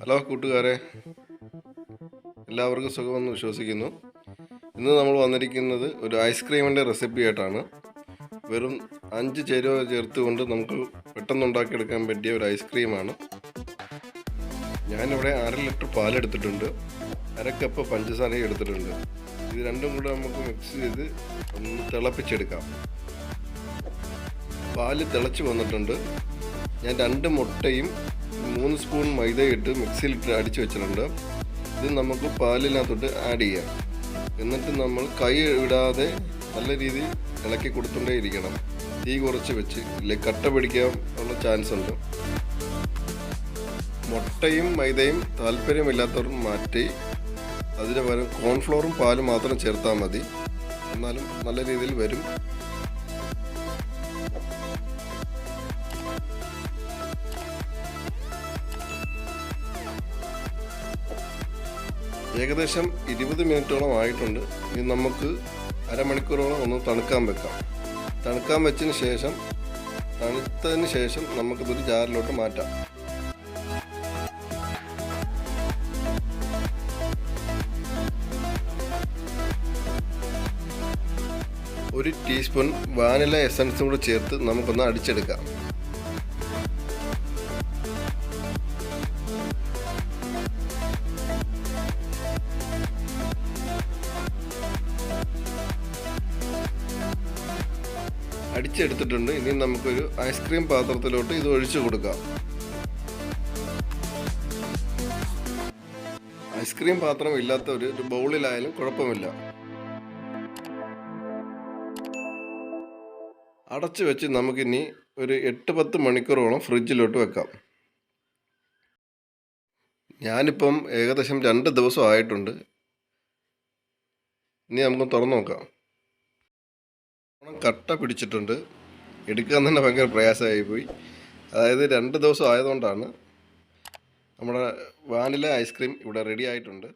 Hello കൂട്ടുകാരെ. എല്ലാവർക്കും സുഖമെന്ന് വിശ്വസിക്കുന്നു. ഇന്ന് നമ്മൾ വന്നിരിക്കുന്നത് ഒരു ഐസ്ക്രീമിന്റെ റെസിപ്പി ആയിട്ടാണ് വെറും അഞ്ച് ചേരുവ ചേർത്തുകൊണ്ട് നമുക്ക് പെട്ടെന്ന് ഉണ്ടാക്കിയെടുക്കാൻ പറ്റിയ ഒരു ഐസ്ക്രീമാണ്. ഞാനിവിടെ അര ലിറ്റർ പാലെടുത്തിട്ടുണ്ട്. അര കപ്പ് പഞ്ചസാരയും എടുത്തിട്ടുണ്ട്. ഇത് രണ്ടും കൂടെ നമുക്ക് മിക്സ് ചെയ്ത് ഒന്ന് തിളപ്പിച്ചെടുക്കാം. പാൽ തിളച്ച് വന്നിട്ടുണ്ട്. ഞാൻ രണ്ട് മുട്ടയും മൂന്ന് സ്പൂൺ മൈദ ഇട്ട് മിക്സിയിലിട്ട് അടിച്ച് വെച്ചിട്ടുണ്ട്. ഇത് നമുക്ക് പാലിനകത്തോട്ട് ആഡ് ചെയ്യാം. എന്നിട്ട് നമ്മൾ കൈ ഇടാതെ നല്ല രീതിയിൽ ഇളക്കി കൊടുത്തുകൊണ്ടേ ഇരിക്കണം. തീ കുറച്ച് വെച്ച്. ഇല്ലേ കട്ട പിടിക്കാൻ ഉള്ള ചാൻസ് ഉണ്ട്. മുട്ടയും മൈദയും താല്പര്യമില്ലാത്തവർ മാറ്റി അതിന് പകരം കോൺഫ്ലോറും പാലും മാത്രം ചേർത്താൽ മതി. എന്നാലും നല്ല രീതിയിൽ വരും. ഏകദേശം ഇരുപത് മിനിറ്റോളം ആയിട്ടുണ്ട്. ഇനി നമുക്ക് അരമണിക്കൂറോളം ഒന്ന് തണുക്കാൻ വെക്കാം. തണുക്കാൻ വെച്ചതിന് ശേഷം തണുത്തതിന് ശേഷം നമുക്കിതൊരു ജാറിലോട്ട് മാറ്റാം. ഒരു ടീസ്പൂൺ വാനില എസൻസും കൂടെ ചേർത്ത് നമുക്കൊന്ന് അടിച്ചെടുക്കാം. അടിച്ചെടുത്തിട്ടുണ്ട്. ഇനി നമുക്കൊരു ഐസ്ക്രീം പാത്രത്തിലോട്ട് ഇത് ഒഴിച്ചു കൊടുക്കാം. ഐസ്ക്രീം പാത്രം ഇല്ലാത്ത ഒരു ബൗളിലായാലും കുഴപ്പമില്ല. അടച്ചു വെച്ച് നമുക്കിനി ഒരു എട്ട് പത്ത് മണിക്കൂറോളം ഫ്രിഡ്ജിലോട്ട് വെക്കാം. ഞാനിപ്പം ഏകദേശം രണ്ട് ദിവസം ആയിട്ടുണ്ട്. ഇനി നമുക്ക് തുറന്നു നോക്കാം. കട്ട പിടിച്ചിട്ടുണ്ട്. എടുക്കാൻ തന്നെ ഭയങ്കര പ്രയാസമായി പോയി അതായത് രണ്ട് ദിവസം ആയതുകൊണ്ടാണ് നമ്മുടെ വാനില ഐസ്ക്രീം ഇവിടെ റെഡി ആയിട്ടുണ്ട്.